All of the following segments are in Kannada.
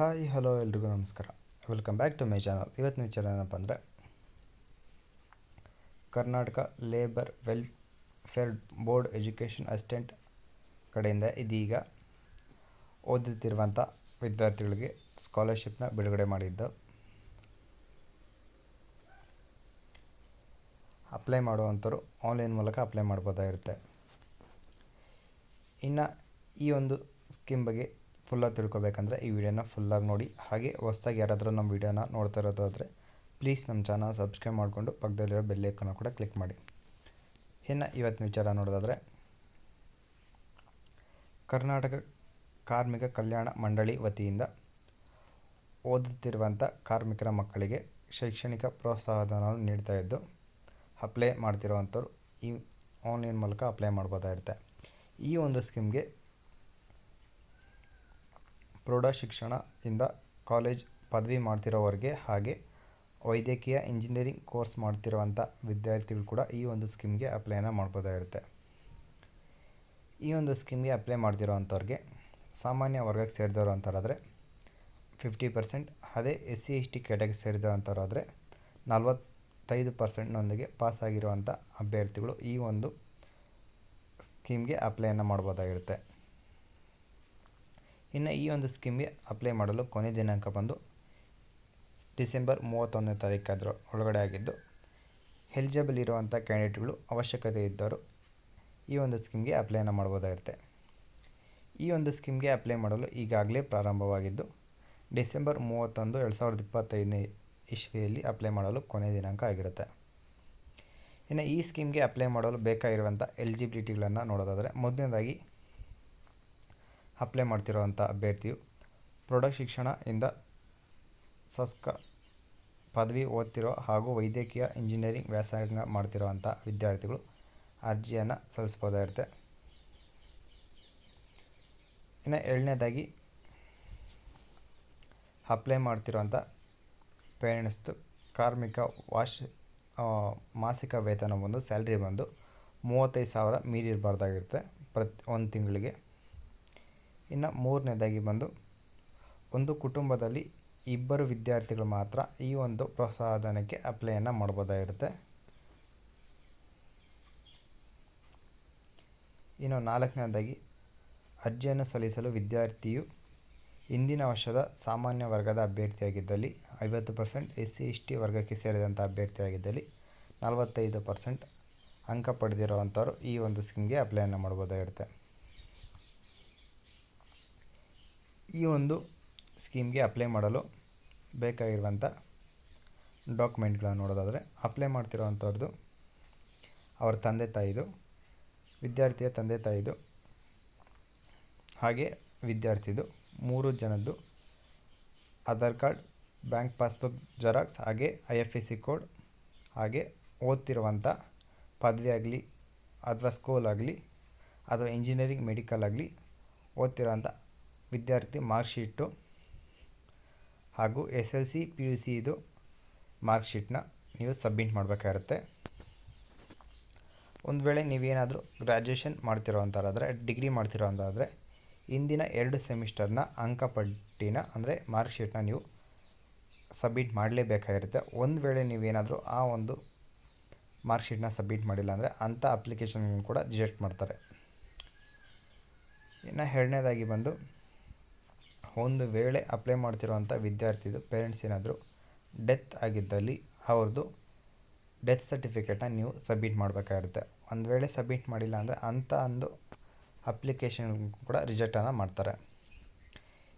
ಹಾಯ್, ಹಲೋ ಎಲ್ರಿಗೂ ನಮಸ್ಕಾರ. Welcome back to my channel ಇವತ್ತಿನ ವಿಚಾರ ಏನಪ್ಪ ಅಂದರೆ Karnataka labour welfare board education assistant ಕಡೆಯಿಂದ ಇದೀಗ ಓದುತ್ತಿರುವಂಥ ವಿದ್ಯಾರ್ಥಿಗಳಿಗೆ ಸ್ಕಾಲರ್ಶಿಪ್ನ ಬಿಡುಗಡೆ ಮಾಡಿದ್ದು. ಅಪ್ಲೈ ಮಾಡುವಂಥವ್ರು ಆನ್ಲೈನ್ ಮೂಲಕ ಅಪ್ಲೈ ಮಾಡ್ಬೋದಾಗಿರುತ್ತೆ. ಇನ್ನು ಈ ಒಂದು ಸ್ಕೀಮ್ ಬಗ್ಗೆ ಫುಲ್ಲಾಗಿ ತಿಳ್ಕೊಬೇಕಂದ್ರೆ ಈ ವಿಡಿಯೋನ ಫುಲ್ಲಾಗಿ ನೋಡಿ. ಹಾಗೆ ಹೊಸ್ದಾಗಿ ಯಾರಾದರೂ ನಮ್ಮ ವಿಡಿಯೋನ ನೋಡ್ತಾ ಇರೋದಾದರೆ ಪ್ಲೀಸ್ ನಮ್ಮ ಚಾನಲ್ ಸಬ್ಸ್ಕ್ರೈಬ್ ಮಾಡಿಕೊಂಡು ಪಕ್ಕದಲ್ಲಿರೋ ಬೆಲ್ಲೈಕನ್ನು ಕೂಡ ಕ್ಲಿಕ್ ಮಾಡಿ. ಇನ್ನು ಇವತ್ತಿನ ವಿಚಾರ ನೋಡೋದಾದರೆ, ಕರ್ನಾಟಕ ಕಾರ್ಮಿಕ ಕಲ್ಯಾಣ ಮಂಡಳಿ ವತಿಯಿಂದ ಓದುತ್ತಿರುವಂಥ ಕಾರ್ಮಿಕರ ಮಕ್ಕಳಿಗೆ ಶೈಕ್ಷಣಿಕ ಪ್ರೋತ್ಸಾಹಧನವನ್ನು ನೀಡ್ತಾ ಇದ್ದು ಅಪ್ಲೈ ಮಾಡ್ತಿರೋವಂಥವ್ರು ಈ ಆನ್ಲೈನ್ ಮೂಲಕ ಅಪ್ಲೈ ಮಾಡ್ಬೋದಾಗಿರುತ್ತೆ. ಈ ಒಂದು ಸ್ಕೀಮ್ಗೆ ಪ್ರೌಢ ಶಿಕ್ಷಣದಿಂದ ಕಾಲೇಜ್ ಪದವಿ ಮಾಡ್ತಿರೋವರೆಗೆ ಹಾಗೆ ವೈದ್ಯಕೀಯ ಇಂಜಿನಿಯರಿಂಗ್ ಕೋರ್ಸ್ ಮಾಡ್ತಿರುವಂಥ ವಿದ್ಯಾರ್ಥಿಗಳು ಕೂಡ ಈ ಒಂದು ಸ್ಕೀಮ್ಗೆ ಅಪ್ಲೈನ ಮಾಡ್ಬೋದಾಗಿರುತ್ತೆ. ಈ ಒಂದು ಸ್ಕೀಮ್ಗೆ ಅಪ್ಲೈ ಮಾಡ್ತಿರೋವಂಥವ್ರಿಗೆ ಸಾಮಾನ್ಯ ವರ್ಗಕ್ಕೆ ಸೇರಿದವರು ಅಂತಾರಾದರೆ ಫಿಫ್ಟಿ ಪರ್ಸೆಂಟ್, ಅದೇ S C S T category ಸೇರಿದಂಥವ್ರಾದರೆ ನಲ್ವತ್ತೈದು ಪರ್ಸೆಂಟ್ನೊಂದಿಗೆ ಪಾಸ್ ಆಗಿರುವಂಥ ಅಭ್ಯರ್ಥಿಗಳು ಈ ಒಂದು ಸ್ಕೀಮ್ಗೆ ಅಪ್ಲೈಯನ್ನು ಮಾಡ್ಬೋದಾಗಿರುತ್ತೆ. ಇನ್ನು ಈ ಒಂದು ಸ್ಕೀಮ್ಗೆ ಅಪ್ಲೈ ಮಾಡಲು ಕೊನೆ ದಿನಾಂಕ ಬಂದು ಡಿಸೆಂಬರ್ ಮೂವತ್ತೊಂದನೇ ತಾರೀಕಾದ್ರ ಒಳಗಡೆ ಆಗಿದ್ದು ಎಲಿಜಿಬಲ್ ಇರುವಂಥ ಕ್ಯಾಂಡಿಡೇಟ್ಗಳು ಅವಶ್ಯಕತೆ ಇದ್ದವರು ಈ ಒಂದು ಸ್ಕೀಮ್ಗೆ ಅಪ್ಲೈನ ಮಾಡ್ಬೋದಾಗಿರುತ್ತೆ. ಈ ಒಂದು ಸ್ಕೀಮ್ಗೆ ಅಪ್ಲೈ ಮಾಡಲು ಈಗಾಗಲೇ ಪ್ರಾರಂಭವಾಗಿದ್ದು, ಡಿಸೆಂಬರ್ ಮೂವತ್ತೊಂದು ಎರಡು ಸಾವಿರದ ಇಪ್ಪತ್ತೈದನೇ ಇಸ್ವಿಯಲ್ಲಿ ಅಪ್ಲೈ ಮಾಡಲು ಕೊನೆ ದಿನಾಂಕ ಆಗಿರುತ್ತೆ. ಇನ್ನು ಈ ಸ್ಕೀಮ್ಗೆ ಅಪ್ಲೈ ಮಾಡಲು ಬೇಕಾಗಿರುವಂಥ ಎಲಿಜಿಬಿಲಿಟಿಗಳನ್ನು ನೋಡೋದಾದರೆ, ಮೊದಲನೇದಾಗಿ ಅಪ್ಲೈ ಮಾಡ್ತಿರೋವಂಥ ಅಭ್ಯರ್ಥಿಯು ಪ್ರೌಢ ಶಿಕ್ಷಣದಿಂದ ಸಸ್ಕ ಪದವಿ ಓದ್ತಿರೋ ಹಾಗೂ ವೈದ್ಯಕೀಯ ಇಂಜಿನಿಯರಿಂಗ್ ವ್ಯಾಸಂಗ ಮಾಡ್ತಿರೋವಂಥ ವಿದ್ಯಾರ್ಥಿಗಳು ಅರ್ಜಿಯನ್ನು ಸಲ್ಲಿಸ್ಬೋದಾಗಿರುತ್ತೆ ಇನ್ನು ಎರಡನೇದಾಗಿ ಅಪ್ಲೈ ಮಾಡ್ತಿರೋವಂಥ ಪೇರೆಂಟ್ಸ್ದು ಕಾರ್ಮಿಕ ವಾರ್ಷ ಮಾಸಿಕ ವೇತನ ಬಂದು ಸ್ಯಾಲ್ರಿ ಬಂದು ಮೂವತ್ತೈದು ಸಾವಿರ ಮೀರಿರಬಾರ್ದಾಗಿರುತ್ತೆ ಪ್ರತಿ ಒಂದು ತಿಂಗಳಿಗೆ. ಇನ್ನು ಮೂರನೇದಾಗಿ ಬಂದು ಒಂದು ಕುಟುಂಬದಲ್ಲಿ ಇಬ್ಬರು ವಿದ್ಯಾರ್ಥಿಗಳು ಮಾತ್ರ ಈ ಒಂದು ಪ್ರೋತ್ಸಾಹಧನಕ್ಕೆ ಅಪ್ಲೈಯನ್ನು ಮಾಡ್ಬೋದಾಗಿರುತ್ತೆ. ಇನ್ನು ನಾಲ್ಕನೇದಾಗಿ ಅರ್ಜಿಯನ್ನು ಸಲ್ಲಿಸಲು ವಿದ್ಯಾರ್ಥಿಯು ಇಂದಿನ ವರ್ಷದ ಸಾಮಾನ್ಯ ವರ್ಗದ ಅಭ್ಯರ್ಥಿಯಾಗಿದ್ದಲ್ಲಿ ಐವತ್ತು percent S C S T ವರ್ಗಕ್ಕೆ ಸೇರಿದಂಥ ಅಭ್ಯರ್ಥಿಯಾಗಿದ್ದಲ್ಲಿ ನಲವತ್ತೈದು ಪರ್ಸೆಂಟ್ ಅಂಕ ಪಡೆದಿರುವಂಥವ್ರು ಈ ಒಂದು ಸ್ಕೀಮ್ಗೆ ಅಪ್ಲೈಯನ್ನು ಮಾಡ್ಬೋದಾಗಿರುತ್ತೆ. ಈ ಒಂದು ಸ್ಕೀಮ್ಗೆ ಅಪ್ಲೈ ಮಾಡಲು ಬೇಕಾಗಿರುವಂಥ ಡಾಕ್ಯುಮೆಂಟ್ಗಳನ್ನು ನೋಡೋದಾದರೆ ಅಪ್ಲೈ ಮಾಡ್ತಿರೋವಂಥವ್ರದ್ದು ಅವರ ತಂದೆ ತಾಯಿದು, ವಿದ್ಯಾರ್ಥಿಯ ತಂದೆ ತಾಯಿದು, ಹಾಗೆ ವಿದ್ಯಾರ್ಥಿದು ಮೂರು ಜನದ್ದು Aadhaar card, bank passbook, xerox, ಹಾಗೆ I F S C code, ಹಾಗೆ ಓದ್ತಿರುವಂಥ ಪದವಿ ಆಗಲಿ, ಅಥವಾ ಸ್ಕೂಲ್ ಆಗಲಿ, ಅಥವಾ ಇಂಜಿನಿಯರಿಂಗ್, ಮೆಡಿಕಲ್ ಆಗಲಿ ಓದ್ತಿರೋವಂಥ ವಿದ್ಯಾರ್ಥಿ ಮಾರ್ಕ್ಶೀಟು ಹಾಗೂ S L C, P U ಸಿದು ಮಾರ್ಕ್ಶೀಟ್ನ ನೀವು ಸಬ್ಮಿಟ್ ಮಾಡಬೇಕಾಗಿರುತ್ತೆ. ಒಂದು ವೇಳೆ ನೀವೇನಾದರೂ ಗ್ರ್ಯಾಜುಯೇಷನ್ ಮಾಡ್ತಿರೋ ಅಂತಾರಾದರೆ ಡಿಗ್ರಿ ಮಾಡ್ತಿರೋ ಅಂತಾದರೆ ಇಂದಿನ ಎರಡು ಸೆಮಿಸ್ಟರ್ನ ಅಂಕಪಟ್ಟಿನ ಅಂದರೆ ಮಾರ್ಕ್ಶೀಟ್ನ ನೀವು ಸಬ್ಮಿಟ್ ಮಾಡಲೇಬೇಕಾಗಿರುತ್ತೆ. ಒಂದು ವೇಳೆ ನೀವೇನಾದರೂ ಆ ಒಂದು ಮಾರ್ಕ್ಶೀಟ್ನ ಸಬ್ಮಿಟ್ ಮಾಡಿಲ್ಲ ಅಂದರೆ ಅಂಥ ಅಪ್ಲಿಕೇಶನ್ ಕೂಡ ರಿಜೆಕ್ಟ್ ಮಾಡ್ತಾರೆ. ಇನ್ನು ಎರಡನೇದಾಗಿ ಬಂದು ಒಂದು ವೇಳೆ ಅಪ್ಲೈ ಮಾಡ್ತಿರುವಂಥ ವಿದ್ಯಾರ್ಥಿದು ಪೇರೆಂಟ್ಸ್ ಏನಾದರೂ ಡೆತ್ ಆಗಿದ್ದಲ್ಲಿ ಅವ್ರದ್ದು ಡೆತ್ ಸರ್ಟಿಫಿಕೇಟನ್ನ ನೀವು ಸಬ್ಮಿಟ್ ಮಾಡಬೇಕಾಗಿರುತ್ತೆ ಒಂದು ವೇಳೆ ಸಬ್ಮಿಟ್ ಮಾಡಿಲ್ಲ ಅಂದರೆ ಅಂಥ ಒಂದು ಅಪ್ಲಿಕೇಶನ್ ಕೂಡ ರಿಜೆಕ್ಟನ್ನು ಮಾಡ್ತಾರೆ.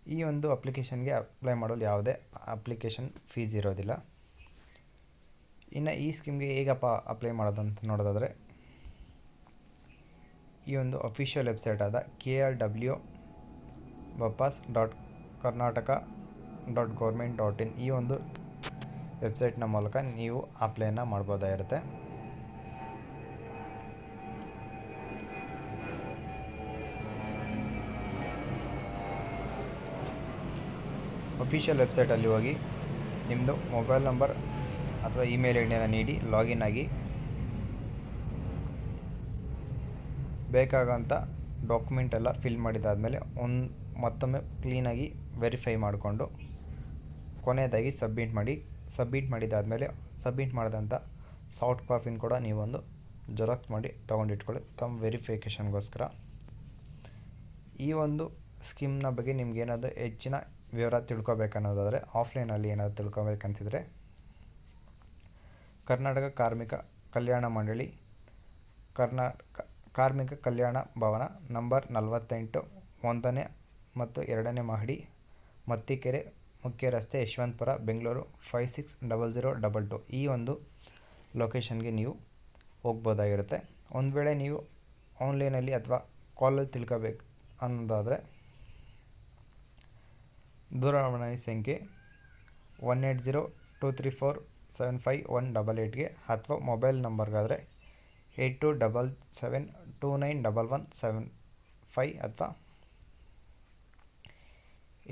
ಈ ಒಂದು ಅಪ್ಲಿಕೇಶನ್ಗೆ ಅಪ್ಲೈ ಮಾಡಲು ಯಾವುದೇ ಅಪ್ಲಿಕೇಶನ್ ಫೀಸ್ ಇರೋದಿಲ್ಲ. ಇನ್ನು ಈ ಸ್ಕೀಮ್ಗೆ ಹೇಗಪ್ಪ ಅಪ್ಲೈ ಮಾಡೋದಂತ ನೋಡೋದಾದರೆ ಈ ಒಂದು ಅಫಿಷಿಯಲ್ ವೆಬ್ಸೈಟ್ ಆದ K R W ಬಪಾಸ್ dot Karnataka dot government dot in ಈ ಒಂದು ವೆಬ್ಸೈಟ್ನ ಮೂಲಕ ನೀವು ಅಪ್ಲೈನ ಮಾಡ್ಬೋದಾಗಿರುತ್ತೆ. ಅಫಿಷಿಯಲ್ ವೆಬ್ಸೈಟಲ್ಲಿ ಹೋಗಿ ನಿಮ್ಮದು ಮೊಬೈಲ್ ನಂಬರ್ ಅಥವಾ ಇಮೇಲ್ ಐ ಡಿಯನ್ನು ನೀಡಿ ಲಾಗಿನ್ ಆಗಿ ಬೇಕಾಗೋಂಥ ಡಾಕ್ಯುಮೆಂಟ್ ಎಲ್ಲ ಫಿಲ್ ಮಾಡಿದಾದಮೇಲೆ ಒಂದು ಮತ್ತೊಮ್ಮೆ ಕ್ಲೀನಾಗಿ ವೆರಿಫೈ ಮಾಡಿಕೊಂಡು ಕೊನೆಯದಾಗಿ ಸಬ್ಮಿಟ್ ಮಾಡಿ ಸಬ್ಮಿಟ್ ಮಾಡಿದಾದಮೇಲೆ ಸಬ್ಮಿಟ್ ಮಾಡಿದಂಥ ಸಾಫ್ಟ್ ಕಾಪಿನ ಕೂಡ ನೀವೊಂದು ಜೆರಾಕ್ಸ್ ಮಾಡಿ ತೊಗೊಂಡಿಟ್ಕೊಳ್ಳಿ, ತಮ್ಮ ವೆರಿಫಿಕೇಷನ್ಗೋಸ್ಕರ ಈ ಒಂದು ಸ್ಕೀಮ್ನ ಬಗ್ಗೆ ನಿಮ್ಗೇನಾದರೂ ಹೆಚ್ಚಿನ ವಿವರ ತಿಳ್ಕೊಬೇಕನ್ನೋದಾದರೆ ಆಫ್ಲೈನಲ್ಲಿ ಏನಾದರೂ ತಿಳ್ಕೊಬೇಕಂತಿದ್ರೆ ಕರ್ನಾಟಕ ಕಾರ್ಮಿಕ ಕಲ್ಯಾಣ ಮಂಡಳಿ, ಕರ್ನಾಟಕ ಕಾರ್ಮಿಕ ಕಲ್ಯಾಣ ಭವನ ನಂಬರ್ ನಲವತ್ತೆಂಟು ಒಂದನೇ ಮತ್ತು ಎರಡನೇ ಮಹಡಿ, ಮತ್ತಿಕೆರೆ ಮುಖ್ಯ ರಸ್ತೆ Yeshwanthpur, Bengaluru five six double zero double two ಈ ಒಂದು ಲೊಕೇಶನ್ಗೆ ನೀವು ಹೋಗ್ಬೋದಾಗಿರುತ್ತೆ. ಒಂದು ವೇಳೆ ನೀವು ಆನ್ಲೈನಲ್ಲಿ ಅಥವಾ ಕಾಲಲ್ಲಿ ತಿಳ್ಕೋಬೇಕು ಅನ್ನೋದಾದರೆ ದೂರವಾಣಿ ಸಂಖ್ಯೆ one eight zero two three four seven five one double ಏಯ್ಟ್ಗೆ ಅಥವಾ mobile ನಂಬರ್ಗಾದರೆ eight two double seven two nine double one seven five ಅಥವಾ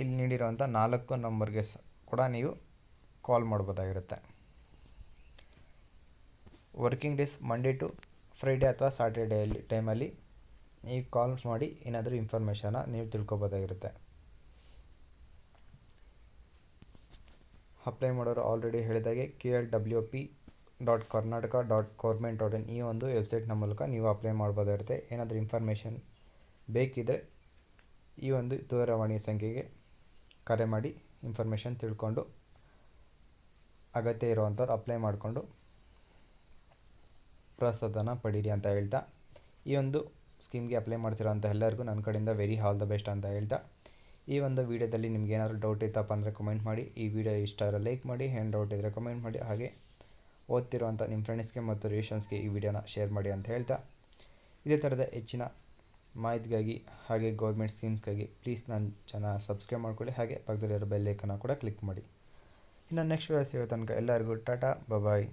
ಇಲ್ಲಿ ನೀಡಿರುವಂಥ ನಾಲ್ಕು ನಂಬರ್ಗೆ ಸ ಕೂಡ ನೀವು call ಮಾಡ್ಬೋದಾಗಿರುತ್ತೆ. Working days Monday to Friday ಅಥವಾ ಸ್ಯಾಟರ್ಡೇಯಲ್ಲಿ ಟೈಮಲ್ಲಿ ನೀವು ಕಾಲ್ ಮಾಡಿ ಏನಾದರೂ ಇನ್ಫಾರ್ಮೇಷನ್ನ ನೀವು ತಿಳ್ಕೊಬೋದಾಗಿರುತ್ತೆ. ಅಪ್ಲೈ ಮಾಡೋರು ಆಲ್ರೆಡಿ ಹೇಳಿದಾಗೆ K L W P dot Karnataka dot government dot in ಈ ಒಂದು ವೆಬ್ಸೈಟ್ನ ಮೂಲಕ ನೀವು ಅಪ್ಲೈ ಮಾಡ್ಬೋದಾಗಿರುತ್ತೆ. ಏನಾದರೂ ಇನ್ಫಾರ್ಮೇಷನ್ ಬೇಕಿದ್ದರೆ ಈ ಒಂದು ದೂರವಾಣಿ ಸಂಖ್ಯೆಗೆ ಕರೆ ಮಾಡಿ ಇನ್ಫಾರ್ಮೇಷನ್ ತಿಳ್ಕೊಂಡು ಅಗತ್ಯ ಇರುವಂಥವ್ರು ಅಪ್ಲೈ ಮಾಡಿಕೊಂಡು ಪ್ರಸಾದನ ಪಡೀರಿ ಅಂತ ಹೇಳ್ತಾ, ಈ ಒಂದು ಸ್ಕೀಮ್ಗೆ ಅಪ್ಲೈ ಮಾಡ್ತಿರೋ ಅಂತ ಎಲ್ಲರಿಗೂ ನನ್ನ ಕಡೆಯಿಂದ ವೆರಿ ಆಲ್ ದ ಬೆಸ್ಟ್ ಅಂತ ಹೇಳ್ತಾ, ಈ ಒಂದು ವೀಡಿಯೋದಲ್ಲಿ ನಿಮ್ಗೆ ಏನಾದರೂ ಡೌಟ್ ಇತ್ತಪ್ಪ ಅಂದರೆ ಕಮೆಂಟ್ ಮಾಡಿ, ಈ ವಿಡಿಯೋ ಇಷ್ಟ ಆದರೆ ಲೈಕ್ ಮಾಡಿ, ಏನು ಡೌಟ್ ಇದ್ದರೆ ಕಮೆಂಟ್ ಮಾಡಿ, ಹಾಗೆ ಓದ್ತಿರುವಂಥ ನಿಮ್ಮ ಫ್ರೆಂಡ್ಸ್ಗೆ ಮತ್ತು ರಿಲೇಷನ್ಸ್ಗೆ ಈ ವಿಡಿಯೋನ ಶೇರ್ ಮಾಡಿ ಅಂತ ಹೇಳ್ತಾ, ಇದೇ ಥರದ ಹೆಚ್ಚಿನ ಮಾಹಿತಿಗಾಗಿ ಹಾಗೆ ಗೌರ್ಮೆಂಟ್ ಸ್ಕೀಮ್ಸ್ಗಾಗಿ ಪ್ಲೀಸ್ ನನ್ನ ಚಾನಲ್ ಸಬ್ಸ್ಕ್ರೈಬ್ ಮಾಡ್ಕೊಳ್ಳಿ. ಹಾಗೆ ಪಕ್ಕದಲ್ಲಿರೋ ಬೆಲ್ಲೈಕನ್ನು ಕೂಡ ಕ್ಲಿಕ್ ಮಾಡಿ. ಇನ್ನು ನೆಕ್ಸ್ಟ್ ವಿಡಿಯೋ ಸಿಗೋ ತನಕ ಎಲ್ಲರಿಗೂ ಟಾಟಾ ಬಾಯ್